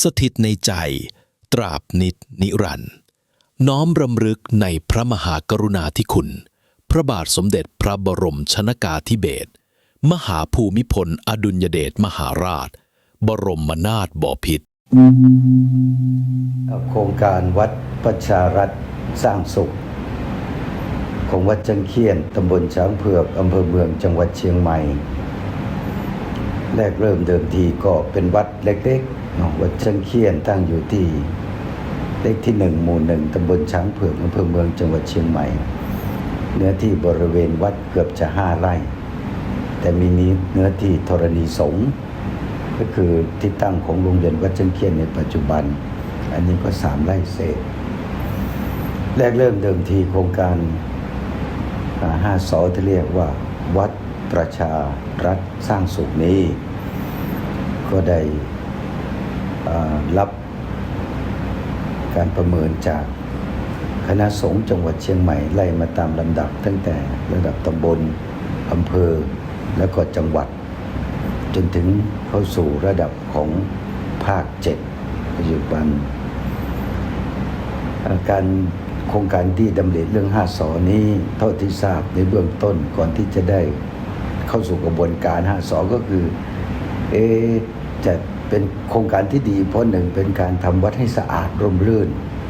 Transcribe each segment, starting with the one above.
สถิตในใจ ตราบนิดนิรันดร์น้อมรำลึกในพระมหากรุณาธิคุณ พระบาทสมเด็จพระบรมชนากาธิเบศรมหาภูมิพลอดุลยเดชมหาราช บรมนาถบพิตรโครงการวัดประชารัฐสร้างสุข ของวัดจังเคียนตำบลช้างเผือกอำเภอเมืองจังหวัดเชียงใหม่ แรกเริ่มเดิมทีก็เป็นวัดเล็กๆ วัดจังเคียนตั้งอยู่ที่เลขที่หนึ่งหมู่หนึ่งตำบลช้างเผือกอำเภอเมืองจังหวัดเชียงใหม่ เนื้อที่บริเวณวัดเกือบจะห้าไร่ แต่มีนี้เนื้อที่ธรณีสงฆ์ก็คือที่ตั้งของโรงเรียนวัดจังเคียนในปัจจุบัน อันนี้ก็สามไร่เศษ แรกเริ่มเดิมทีโครงการห้าสอที่เรียกว่าวัดประชารัฐสร้างสุขนี้ ก็ได้ รับการประเมินจากคณะสงฆ์จังหวัดเชียงใหม่ไล่มาตามลำดับ ตั้งแต่ระดับตำบลอำเภอแล้วก็จังหวัด จนถึงเข้าสู่ระดับของภาคเจ็ดปัจจุบันการโครงการที่ดำรินเรื่องห้าสอนี้เท่าที่ทราบในเบื้องต้นก่อนที่จะได้เข้าสู่กระบวนการห้าสอก็คือ เอจะ เป็นโครงการที่ดี เพราะหนึ่งเป็นการทำวัดให้สะอาดร่มรื่น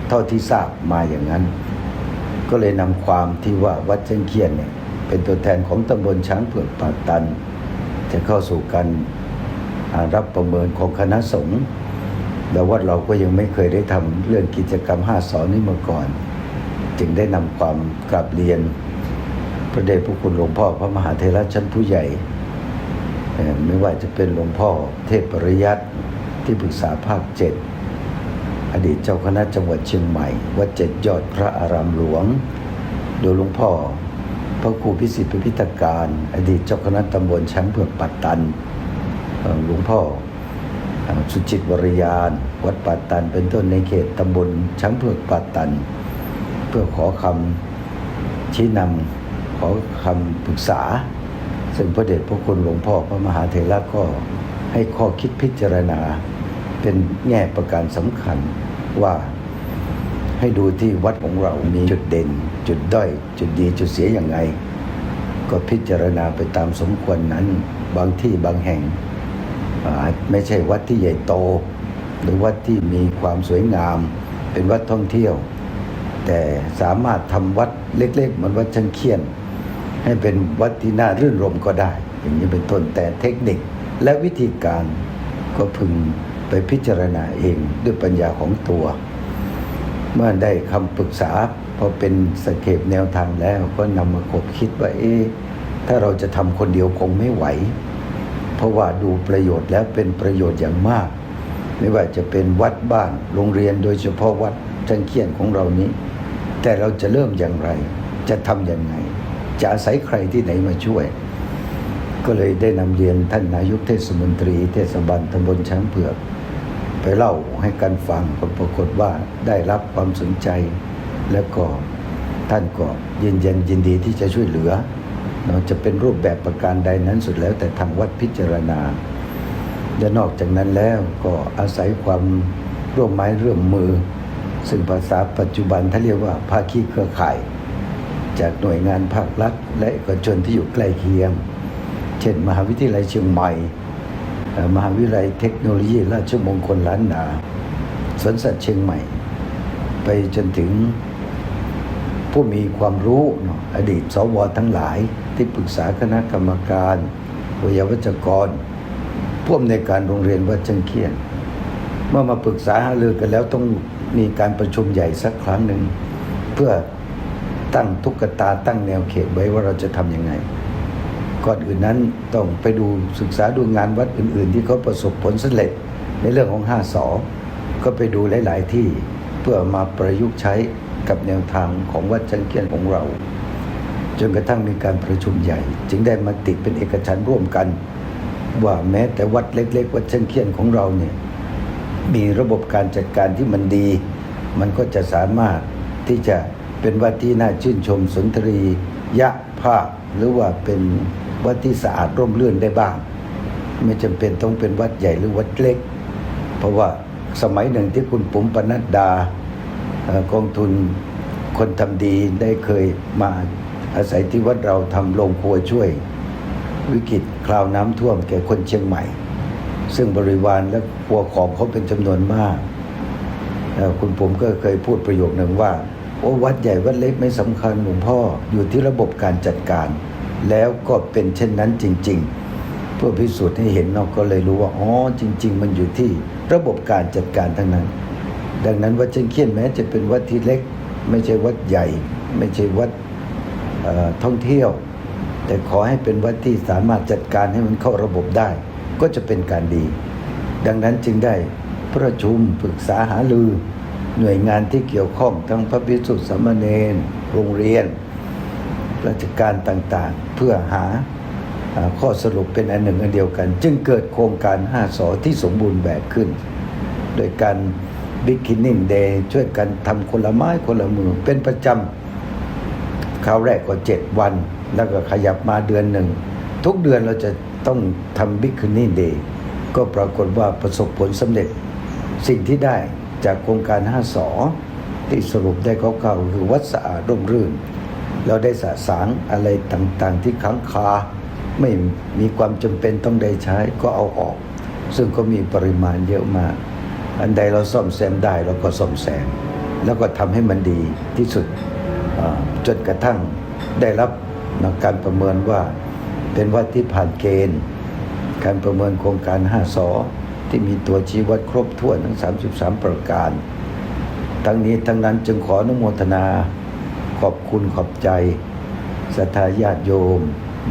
เท่าที่ทราบมาอย่างนั้น ก็เลยนำความที่ว่าวัดเชียงเคียนเนี่ยเป็นตัวแทนของตำบลช้างเผือกป่าตัน จะเข้าสู่การรับประเมินของคณะสงฆ์แล้ววัดเราก็ยังไม่เคยได้ทำเรื่องกิจกรรมห้าสอนนี้มาก่อน จึงได้นำความกราบเรียน พระเดชพระคุณหลวงพ่อพระมหาเทระชั้นผู้ใหญ่ ไม่ว่าจะเป็นหลวงพ่อเทพปริยัติที่ปรึกษาภาคเจ็ดอดีตเจ้าคณะจังหวัดเชียงใหม่ วัดเจ็ดยอดพระอารามหลวง โดยหลวงพ่อ พระครูพิสิทธิพิพิธการ อดีตเจ้าคณะตำบลช้างเผือกปัตตันหลวงพ่อสุจิตวรยาน วัดป่าตัน เป็นต้นในเขตตำบลช้างเผือกป่าตัน เพื่อขอคำชี้นำขอคำปรึกษา ซึ่งพระเดชพระคุณหลวงพ่อพระมหาเถระก็ให้ข้อคิดพิจารณา เป็นแง่ประการสำคัญว่าให้ดูที่วัดของเรามีจุดเด่น จุดด้อย จุดดีจุดเสียอย่างไง ก็พิจารณาไปตามสมควรนั้น บางที่บางแห่งไม่ใช่วัดที่ใหญ่โต หรือวัดที่มีความสวยงาม เป็นวัดท่องเที่ยว แต่สามารถทำวัดเล็กๆเหมือนวัดชังเคียน ให้เป็นวัดที่น่ารื่นรมก็ได้ อย่างนี้เป็นต้นแต่เทคนิคและวิธีการก็พึงไปพิจารณาเองด้วยปัญญาของตัว เมื่อได้คำปรึกษาพอเป็นสเก็ปแนวทางแล้วก็นำมาคบคิดว่าเอ๊ะถ้าเราจะทำคนเดียวคงไม่ไหว เพราะว่าดูประโยชน์แล้วเป็นประโยชน์อย่างมาก ไม่ว่าจะเป็นวัดบ้านโรงเรียนโดยเฉพาะวัดจังเคียนของเรานี้ แต่เราจะเริ่มอย่างไร จะทำอย่างไง จะอาศัยใครที่ไหนมาช่วย ก็เลยได้นำเรียนท่านนายกเทศมนตรี เทศบาลตำบลช้างเผือก ไปเล่าให้กันฟังผลปรากฏว่าได้รับความสนใจ แล้วก็ท่านก็ยืนยันยินดีที่จะช่วยเหลือเนาจะเป็นรูปแบบประการใดนั้นสุดแล้วแต่ทางวัดพิจารณาและนอกจากนั้นแล้วก็อาศัยความร่วมไม้ร่วมมือ ซึ่งภาษาปัจจุบันท่านเรียกว่าภาคีเครือข่าย จากหน่วยงานภาครัฐและเอกชนที่อยู่ใกล้เคียง เช่น มหาวิทยาลัยเชียงใหม่ มหาวิทยาลัยเทคโนโลยีราชมงคลล้านนาสวนสัตว์เชียงใหม่ ไปจนถึงผู้มีความรู้อดีตสวทั้งหลายที่ปรึกษาคณะกรรมการวิยาวัจกรผู้อำนวยการโรงเรียนวัดจังเคียน เมื่อมาปรึกษาหารือกันแล้วต้องมีการประชุมใหญ่สักครั้งหนึ่ง เพื่อ ตั้งทุกตาตั้งแนวเขตไว้ว่าเราจะทำยังไง ก่อนอื่นนั้นต้องไปดูศึกษาดูงานวัดอื่น ๆ ที่เขาประสบผลสำเร็จในเรื่องของห้าสอก็ไปดูหลาย ๆ ที่เพื่อมาประยุกต์ใช้กับแนวทางของวัดจังเกียนของเรา จนกระทั่งมีการประชุมใหญ่ จึงได้มาติดเป็นเอกฉันร่วมกัน ว่าแม้แต่วัดเล็ก ๆ วัดจังเคียนของเราเนี่ยมีระบบการจัดการที่มันดี มันก็จะสามารถที่จะ เป็นวัดที่น่าชื่นชมสุนทรียะภาพ หรือว่าเป็นวัดที่สะอาดร่มรื่นได้บ้าง ไม่จำเป็นต้องเป็นวัดใหญ่หรือวัดเล็ก เพราะว่าสมัยหนึ่งที่คุณปุ๋มปนัดดากองทุนคนทำดีได้เคยมาอาศัยที่วัดเราทำโรงครัวช่วย วิกฤตคราวน้ำท่วมแก่คนเชียงใหม่ ซึ่งบริวารและครัวของเขาเป็นจำนวนมาก คุณผมก็เคยพูดประโยคหนึ่งว่า โอ้วัดใหญ่วัดเล็กไม่สำคัญหลวงพ่ออยู่ที่ระบบการจัดการ แล้วก็เป็นเช่นนั้นจริง ๆ เพื่อพิสูจน์ให้เห็นเราก็เลยรู้ว่าอ๋อจริง ๆ มันอยู่ที่ระบบการจัดการทั้งนั้น ดังนั้นวัดเชียงเคียนแม้จะเป็นวัดที่เล็ก ไม่ใช่วัดใหญ่ ไม่ใช่วัดท่องเที่ยว แต่ขอให้เป็นวัดที่สามารถจัดการให้มันเข้าระบบได้ ก็จะเป็นการดี ดังนั้นจึงได้ประชุมปรึกษาหารือ หน่วยงานที่เกี่ยวข้องทั้งพระภิกษุสามเณรโรงเรียน ราชการต่างๆ เพื่อหาข้อสรุปเป็นอันหนึ่งอันเดียวกัน จึงเกิดโครงการ 5สอที่สมบูรณ์แบบขึ้น โดยการบิ๊กินนิ่งเดย์ช่วยกันทำคนละไม้คนละมือเป็นประจำคราวแรกก็เจ็ดวัน แล้วก็ขยับมาเดือนหนึ่ง ทุกเดือนเราจะต้องทำบิ๊กคืนนี่เดย์ก็ปรากฏว่าประสบผลสำเร็จสิ่งที่ได้ จากโครงการ5สอที่สรุปได้คร่าวๆคือวัดสะอาดร่มรื่น เราได้สะสางอะไรต่างๆที่ค้างคาไม่มีความจำเป็นต้องได้ใช้ก็เอาออก ซึ่งก็มีปริมาณเยอะมาก อันใดเราซ่อมแซมได้เราก็ซ่อมแซม แล้วก็ทำให้มันดีที่สุดจนกระทั่งได้รับการประเมินว่าเป็นวัดที่ผ่านเกณฑ์ การประเมินโครงการ5สอ ที่มีตัวชี้วัดครบถ้วนทั้ง 33 ประการ ทั้งนี้ทั้งนั้นจึงขออนุโมทนาขอบคุณขอบใจศรัทธาญาติโยม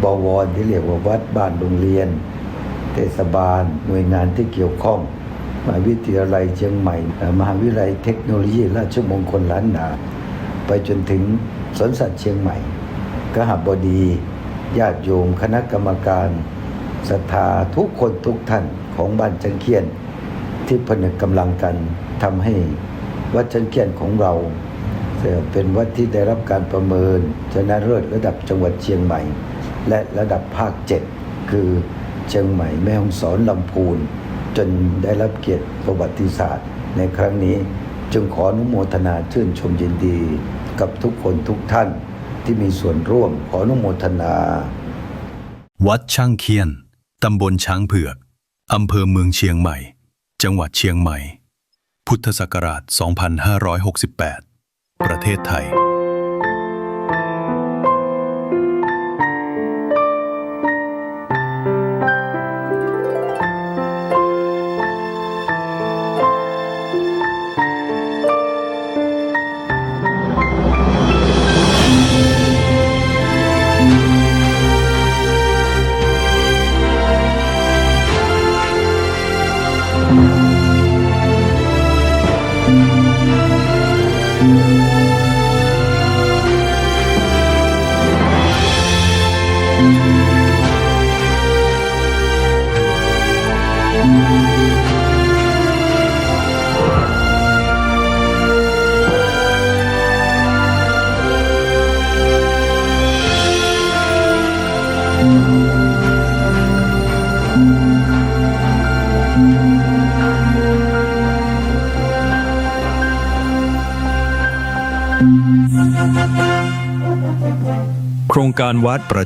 บวรที่เรียกว่าวัดบ้านโรงเรียน เทศบาล หน่วยงานที่เกี่ยวข้องมหาวิทยาลัยเชียงใหม่มหาวิทยาลัยเทคโนโลยีราชมงคลล้านนา ไปจนถึงสวนสัตว์เชียงใหม่กหบดี ญาติโยม คณะกรรมการศรัทธาทุกคนทุกท่าน ของบ้านจังเคียน ที่ผนึกกำลังกันทำให้วัดจังเคียนของเราเอ่อเป็นวัดที่ได้รับการประเมินชนะเลิศระดับจังหวัดเชียงใหม่ และระดับภาคเจ็ดคือเชียงใหม่แม่ฮ่องสอนลำพูน จนได้รับเกียรติประวัติศาสตร์ ในครั้งนี้จึงขออนุโมทนาชื่นชมยินดี กับทุกคนทุกท่านที่มีส่วนร่วมขออนุโมทนา วัดช่างเคียน ตำบลช้างเผือก อำเภอเมืองเชียงใหม่ จังหวัดเชียงใหม่ พุทธศักราช 2568 ประเทศไทย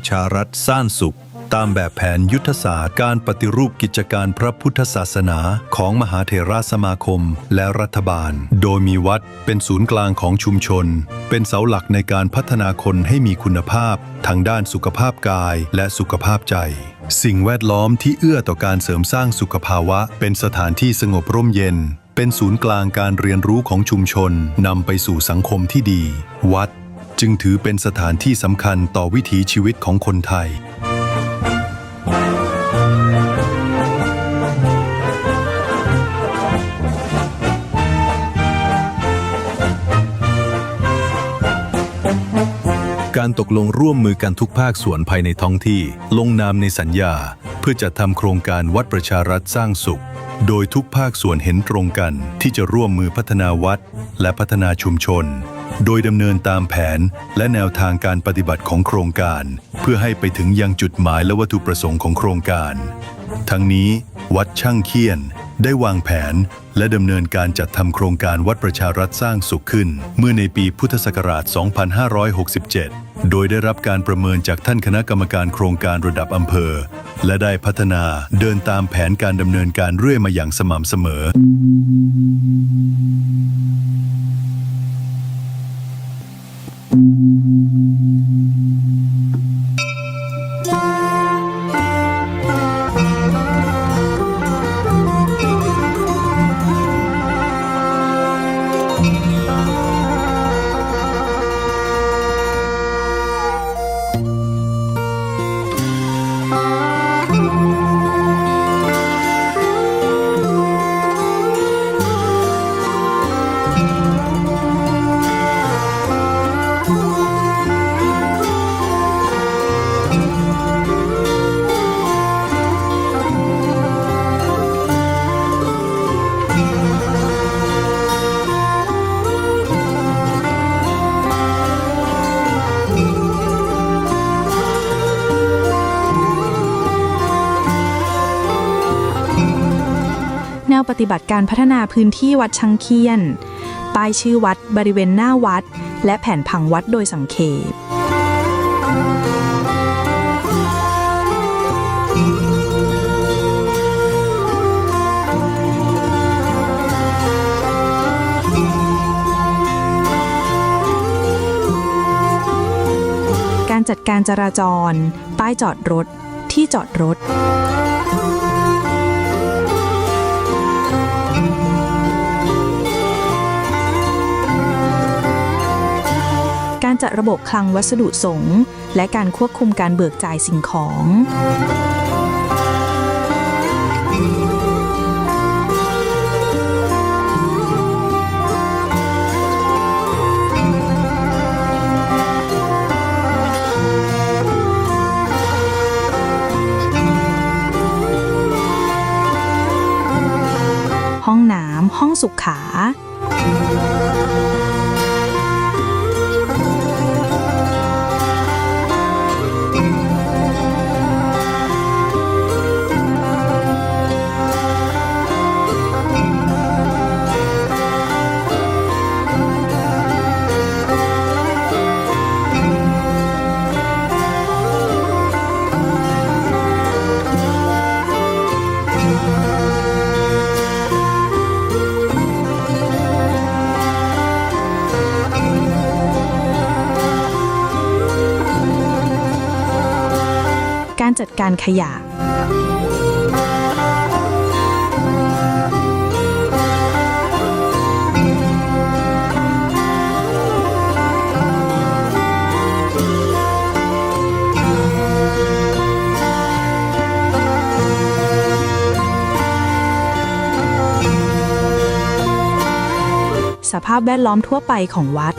ชารัฐสร้างสุข ตามแบบแผนยุทธศาสตร์การปฏิรูปกิจการพระพุทธศาสนาของมหาเถราสมาคมและรัฐบาล โดยมีวัดเป็นศูนย์กลางของชุมชน เป็นเสาหลักในการพัฒนาคนให้มีคุณภาพ ทางด้านสุขภาพกายและสุขภาพใจสิ่งแวดล้อมที่เอื้อต่อการเสริมสร้างสุขภาวะ เป็นสถานที่สงบร่มเย็น เป็นศูนย์กลางการเรียนรู้ของชุมชนนำไปสู่สังคมที่ดี วัด จึงถือเป็นสถานที่สำคัญต่อวิถีชีวิตของคนไทย การตกลงร่วมมือกันทุกภาคส่วนภายในท้องที่ ลงนามในสัญญา เพื่อจัดทำโครงการวัดประชารัฐสร้างสุข โดยทุกภาคส่วนเห็นตรงกันที่จะร่วมมือพัฒนาวัด และพัฒนาชุมชน โดยดำเนินตามแผนและแนวทางการปฏิบัติของโครงการ เพื่อให้ไปถึงยังจุดหมายและวัตถุประสงค์ของโครงการ ทั้งนี้ วัดช่างเคียน ได้วางแผน และดำเนินการจัดทำโครงการวัดประชารัฐสร้างสุขขึ้น เมื่อในปีพุทธศักราช 2567 โดยได้รับการประเมินจากท่านคณะกรรมการโครงการระดับอำเภอ และได้พัฒนาเดินตามแผนการดำเนินการเรื่อยมาอย่างสม่ำเสมอ นวปฏิบัติการพัฒนาพื้นที่วัดชังเคียน ป้ายชื่อวัดบริเวณหน้าวัด และแผนผังวัดโดยสังเขปการจัดการจราจร ป้ายจอดรถ ที่จอดรถ จัดระบบคลังวัสดุสงฆ์และการควบคุมการเบิกจ่ายสิ่งของห้องน้ำห้องสุขา การขยะ สภาพแวดล้อมทั่วไปของวัด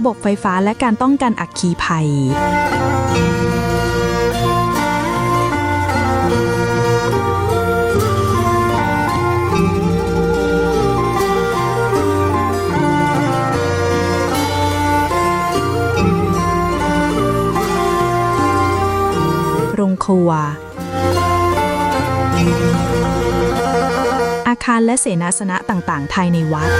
ระบบไฟฟ้าและการป้องกันอัคคีภัย โรงครัว อาคารและเสนาสนะต่างๆ ภายในวัด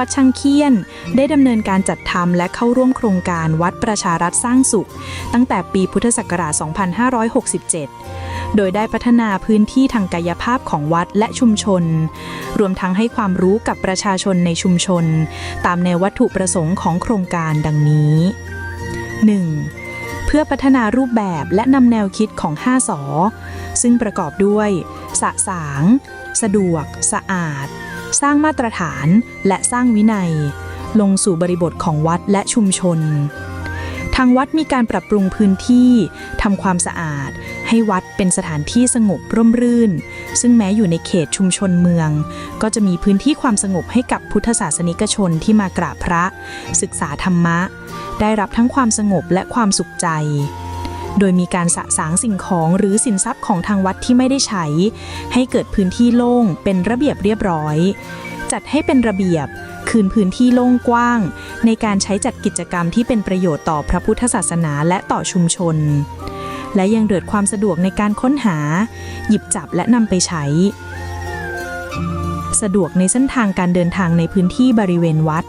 วัดชังเคียน ได้ดำเนินการจัดทำและเข้าร่วมโครงการวัดประชารัฐสร้างสุข ตั้งแต่ปีพุทธศักราช 2567 โดยได้พัฒนาพื้นที่ทางกายภาพของวัดและชุมชน รวมทั้งให้ความรู้กับประชาชนในชุมชน ตามแนววัตถุประสงค์ของโครงการดังนี้ 1. พื่อพัฒนารูปแบบและนำแนวคิดของ 5สอซึ่งประกอบด้วย สะสาง สะดวก สะอาด สร้างมาตรฐานและสร้างวินัย ลงสู่บริบทของวัดและชุมชน ทางวัดมีการปรับปรุงพื้นที่ทำความสะอาด ให้วัดเป็นสถานที่สงบร่มรื่น ซึ่งแม้อยู่ในเขตชุมชนเมือง ก็จะมีพื้นที่ความสงบให้กับพุทธศาสนิกชนที่มากราบพระ ศึกษาธรรมะ ได้รับทั้งความสงบและความสุขใจ โดยมีการสะสางสิ่งของหรือสินทรัพย์ของทางวัดที่ไม่ได้ใช้ ให้เกิดพื้นที่โล่งเป็นระเบียบเรียบร้อย จัดให้เป็นระเบียบ คืนพื้นที่โล่งกว้าง ในการใช้จัดกิจกรรมที่เป็นประโยชน์ต่อพระพุทธศาสนาและต่อชุมชน และยังเกิดความสะดวกในการค้นหา หยิบจับและนำไปใช้ สะดวกในเส้นทางการเดินทางในพื้นที่บริเวณวัด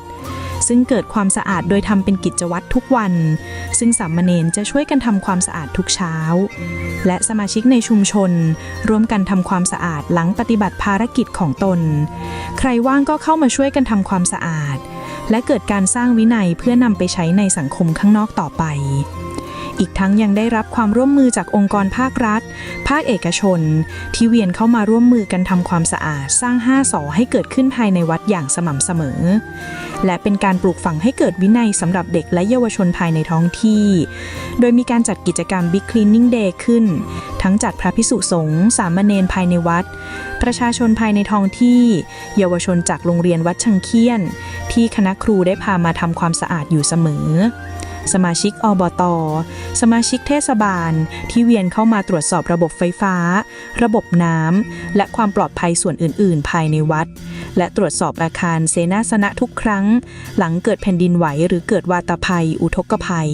ซึ่งเกิดความสะอาดโดยทำเป็นกิจวัตรทุกวัน ซึ่งสามเณรจะช่วยกันทำความสะอาดทุกเช้า และสมาชิกในชุมชน ร่วมกันทำความสะอาดหลังปฏิบัติภารกิจของตน ใครว่างก็เข้ามาช่วยกันทำความสะอาด และเกิดการสร้างวินัยเพื่อนำไปใช้ในสังคมข้างนอกต่อไป อีกทั้งยังได้รับความร่วมมือจากองค์กรภาครัฐ ภาคเอกชน ที่เวียนเข้ามาร่วมมือกันทำความสะอาด สร้างห้าสอให้เกิดขึ้นภายในวัดอย่างสม่ำเสมอ และเป็นการปลูกฝังให้เกิดวินัยสำหรับเด็กและเยาวชนภายในท้องที่ โดยมีการจัดกิจกรรม Big Cleaning Day ขึ้น ทั้งจัดพระพิสุสงฆ์สามเณรภายในวัด ประชาชนภายในท้องที่ เยาวชนจากโรงเรียนวัดชังเคียน ที่คณะครูได้พามาทำความสะอาดอยู่เสมอ สมาชิกอบต สมาชิกเทศบาล ที่เวียนเข้ามาตรวจสอบระบบไฟฟ้า ระบบน้ำ และความปลอดภัยส่วนอื่น ๆ ภายในวัด และตรวจสอบอาคารเสนาสนะทุกครั้ง หลังเกิดแผ่นดินไหวหรือเกิดวาตภัย อุทกภัย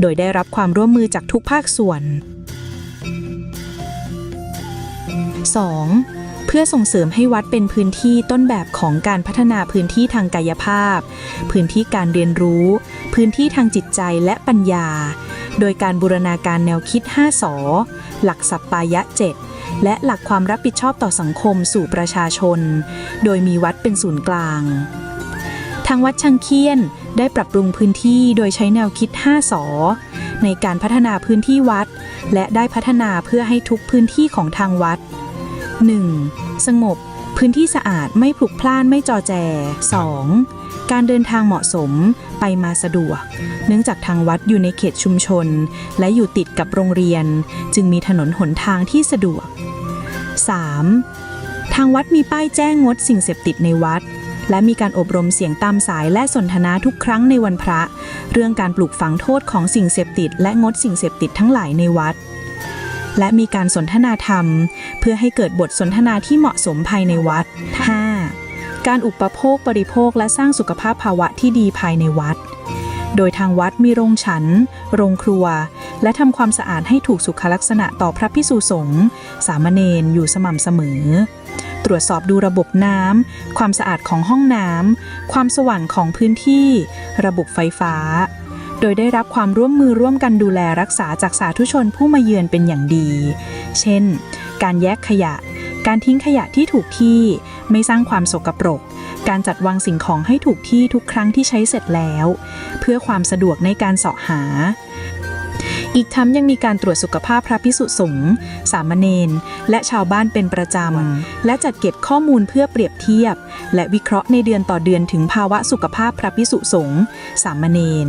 โดยได้รับความร่วมมือจากทุกภาคส่วน 2. เพื่อส่งเสริมให้วัดเป็นพื้นที่ต้นแบบของการพัฒนาพื้นที่ทางกายภาพ พื้นที่การเรียนรู้ พื้นที่ทางจิตใจและปัญญา โดยการบูรณาการแนวคิด 5สอหลักสัปปายะ 7 และหลักความรับผิดชอบต่อสังคมสู่ประชาชน โดยมีวัดเป็นศูนย์กลาง ทางวัดชังเคียนได้ปรับปรุงพื้นที่โดยใช้แนวคิด 5สอในการพัฒนาพื้นที่วัด และได้พัฒนาเพื่อให้ทุกพื้นที่ของทางวัด 1. สงบ พื้นที่สะอาดไม่พลุกพล่านไม่จอแจ 2. การเดินทางเหมาะสมไปมาสะดวก เนื่องจากทางวัดอยู่ในเขตชุมชน และอยู่ติดกับโรงเรียน จึงมีถนนหนทางที่สะดวก 3. ทางวัดมีป้ายแจ้งงดสิ่งเสพติดในวัด และมีการอบรมเสียงตามสายและสนทนาทุกครั้งในวันพระ เรื่องการปลูกฝังโทษของสิ่งเสพติด และงดสิ่งเสพติดทั้งหลายในวัด และมีการสนทนาธรรม เพื่อให้เกิดบทสนทนาที่เหมาะสมภายในวัด 5. การอุปโภคบริโภคและสร้างสุขภาพภาวะที่ดีภายในวัด โดยทางวัดมีโรงฉัน โรงครัว และทำความสะอาดให้ถูกสุขลักษณะต่อพระพิสุสงฆ์สามเณรอยู่สม่ำเสมอตรวจสอบดูระบบน้ำ ความสะอาดของห้องน้ำ ความสว่างของพื้นที่ ระบบไฟฟ้า โดยได้รับความร่วมมือร่วมกันดูแลรักษาจากสาธุชนผู้มาเยือนเป็นอย่างดี เช่น การแยกขยะ การทิ้งขยะที่ถูกที่ ไม่สร้างความสกปรก การจัดวางสิ่งของให้ถูกที่ทุกครั้งที่ใช้เสร็จแล้ว เพื่อความสะดวกในการเสาะหาอีกทั้งยังมีการตรวจสุขภาพพระพิสุสงฆ์สามเณรและชาวบ้านเป็นประจำ และจัดเก็บข้อมูลเพื่อเปรียบเทียบ และวิเคราะห์ในเดือนต่อเดือนถึงภาวะสุขภาพพระพิสุสงฆ์สามเณร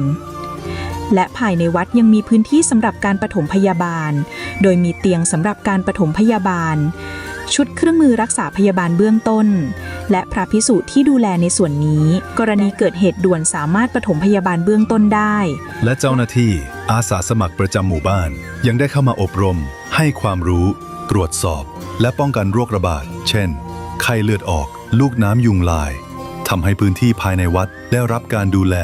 และภายในวัดยังมีพื้นที่สำหรับการปฐมพยาบาล โดยมีเตียงสำหรับการปฐมพยาบาล ชุดเครื่องมือรักษาพยาบาลเบื้องต้น และพระพิสุที่ดูแลในส่วนนี้ กรณีเกิดเหตุด่วนสามารถปฐมพยาบาลเบื้องต้นได้ และเจ้าหน้าที่อาสาสมัครประจำหมู่บ้าน ยังได้เข้ามาอบรม ให้ความรู้ ตรวจสอบ และป้องกันโรคระบาด เช่น ไข้เลือดออก ลูกน้ำยุงลาย ทำให้พื้นที่ภายในวัดได้รับการดูแล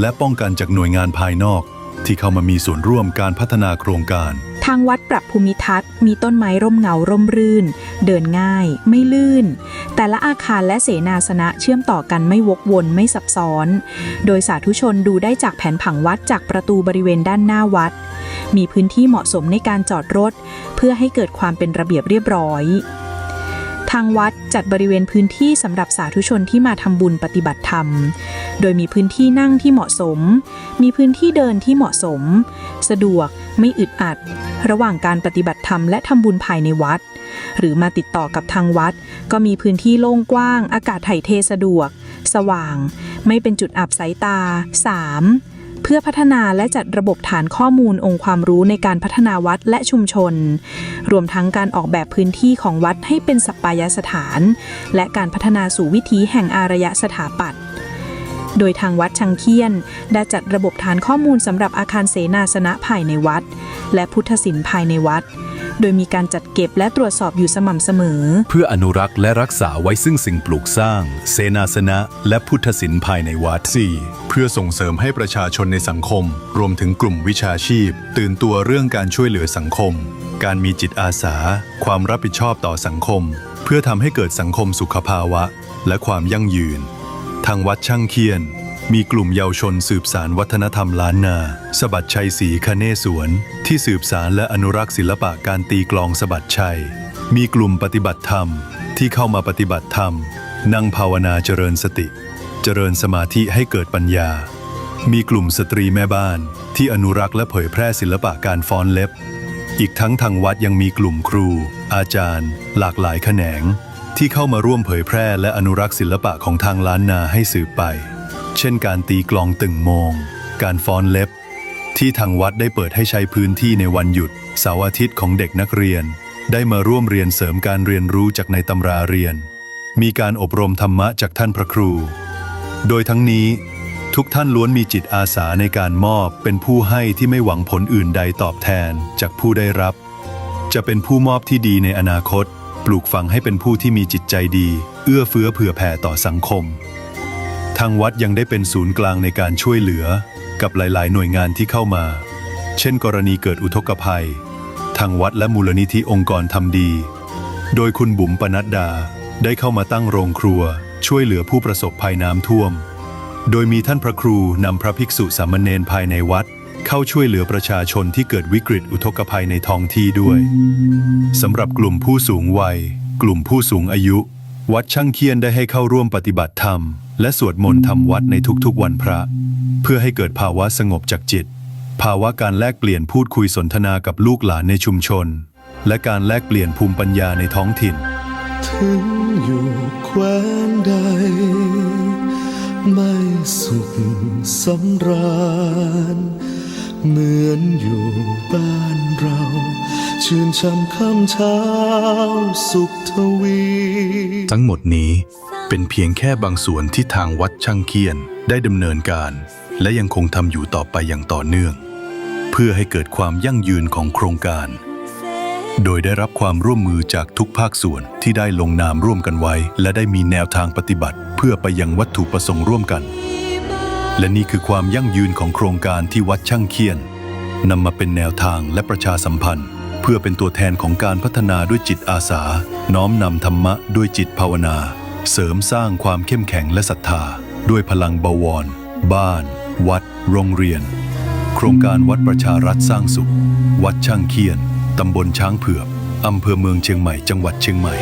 และป้องกันจากหน่วยงานภายนอก ที่เข้ามามีส่วนร่วมการพัฒนาโครงการ ทางวัดปรับภูมิทัศน์ มีต้นไม้ร่มเงาร่มรื่น เดินง่าย ไม่ลื่น แต่ละอาคารและเสนาสนะเชื่อมต่อกันไม่วกวนไม่ซับซ้อน โดยสาธุชนดูได้จากแผนผังวัดจากประตูบริเวณด้านหน้าวัด มีพื้นที่เหมาะสมในการจอดรถ เพื่อให้เกิดความเป็นระเบียบเรียบร้อย ทางวัดจัดบริเวณพื้นที่สำหรับสาธุชนที่มาทำบุญปฏิบัติธรรม โดยมีพื้นที่นั่งที่เหมาะสม มีพื้นที่เดินที่เหมาะสม สะดวกไม่อึดอัด ระหว่างการปฏิบัติธรรมและทำบุญภายในวัด หรือมาติดต่อกับทางวัด ก็มีพื้นที่โล่งกว้าง อากาศถ่ายเทสะดวก สว่าง ไม่เป็นจุดอับสายตา 3. เพื่อพัฒนาและจัดระบบฐานข้อมูลองค์ความรู้ในการพัฒนาวัดและชุมชน รวมทั้งการออกแบบพื้นที่ของวัดให้เป็นสัปปายสถาน และการพัฒนาสู่วิถีแห่งอารยสถาปัตย์โดยทางวัดชังเคียน ได้จัดระบบฐานข้อมูลสำหรับอาคารเสนาสนะภายในวัด และพุทธศิลป์ภายในวัด โดยมีการจัดเก็บและตรวจสอบอยู่สม่ำเสมอ เพื่ออนุรักษ์และรักษาไว้ซึ่งสิ่งปลูกสร้าง เสนาสนะ และพุทธศิลป์ภายในวัด 4. เพื่อส่งเสริมให้ประชาชนในสังคม รวมถึงกลุ่มวิชาชีพ ตื่นตัวเรื่องการช่วยเหลือสังคม การมีจิตอาสา ความรับผิดชอบต่อสังคม เพื่อทำให้เกิดสังคมสุขภาวะ และความยั่งยืน ทางวัดช่างเคียน มีกลุ่มเยาวชนสืบสารวัฒนธรรมล้านนาสบัดชัยศรีคเนศวรที่สืบสารและอนุรักษ์ศิลปะการตีกลองสบัดชัย มีกลุ่มปฏิบัติธรรมที่เข้ามาปฏิบัติธรรม นั่งภาวนาเจริญสติ เจริญสมาธิให้เกิดปัญญา มีกลุ่มสตรีแม่บ้านที่อนุรักษ์และเผยแพร่ศิลปะการฟ้อนเล็บ อีกทั้งทางวัดยังมีกลุ่มครู อาจารย์ หลากหลายแขนง ที่เข้ามาร่วมเผยแพร่และอนุรักษ์ศิลปะของทางล้านนาให้สืบไป เช่นการตีกลองตึงโมง การฟ้อนเล็บ ที่ทางวัดได้เปิดให้ใช้พื้นที่ในวันหยุดเสาร์อาทิตย์ของเด็กนักเรียน ได้มาร่วมเรียนเสริมการเรียนรู้จากในตำราเรียน มีการอบรมธรรมะจากท่านพระครู โดยทั้งนี้ ทุกท่านล้วนมีจิตอาสาในการมอบเป็นผู้ให้ที่ไม่หวังผลอื่นใดตอบแทนจากผู้ได้รับ จะเป็นผู้มอบที่ดีในอนาคต ปลูกฝังให้เป็นผู้ที่มีจิตใจดี เอื้อเฟื้อเผื่อแผ่ต่อสังคม ทางวัดยังได้เป็นศูนย์กลางในการช่วยเหลือกับหลาย ๆ หน่วยงานที่เข้ามา เช่น กรณีเกิดอุทกภัย ทางวัดและมูลนิธิองค์กรทำดี โดยคุณบุ๋มปนัดดาได้เข้ามาตั้งโรงครัว ช่วยเหลือผู้ประสบภัยน้ำท่วม โดยมีท่านพระครูนำพระภิกษุสามเณรภายในวัด เข้าช่วยเหลือประชาชนที่เกิดวิกฤตอุทกภัยในท้องที่ด้วยสำหรับกลุ่มผู้สูงวัย กลุ่มผู้สูงอายุ วัดช่างเคียนได้ให้เข้าร่วมปฏิบัติธรรม และสวดมนต์ทำวัดในทุกๆวันพระ เพื่อให้เกิดภาวะสงบจากจิต ภาวะการแลกเปลี่ยนพูดคุยสนทนากับลูกหลานในชุมชน และการแลกเปลี่ยนภูมิปัญญาในท้องถิ่น ถึงอยู่แคว้นใด ไม่สุขสำราญ เหมือนอยู่บ้านเรา ชื่นช่ำค่ำเช้าสุขทวี ทั้งหมดนี้ เป็นเพียงแค่บางส่วนที่ทางวัดช่างเคียนได้ดำเนินการ และยังคงทำอยู่ต่อไปอย่างต่อเนื่อง เพื่อให้เกิดความยั่งยืนของโครงการ โดยได้รับความร่วมมือจากทุกภาคส่วนที่ได้ลงนามร่วมกันไว้ และได้มีแนวทางปฏิบัติ เพื่อไปยังวัตถุประสงค์ร่วมกัน และนี่คือความยั่งยืนของโครงการที่วัดช่างเคียนนำมาเป็นแนวทางและประชาสัมพันธ์ เพื่อเป็นตัวแทนของการพัฒนาด้วยจิตอาสา น้อมนำธรรมะด้วยจิตภาวนา เสริมสร้างความเข้มแข็งและศรัทธา ด้วยพลังบวร บ้าน วัด โรงเรียน โครงการวัดประชารัฐสร้างสุข วัดช่างเคียน ตำบลช้างเผือกอำเภอเมืองเชียงใหม่ จังหวัดเชียงใหม่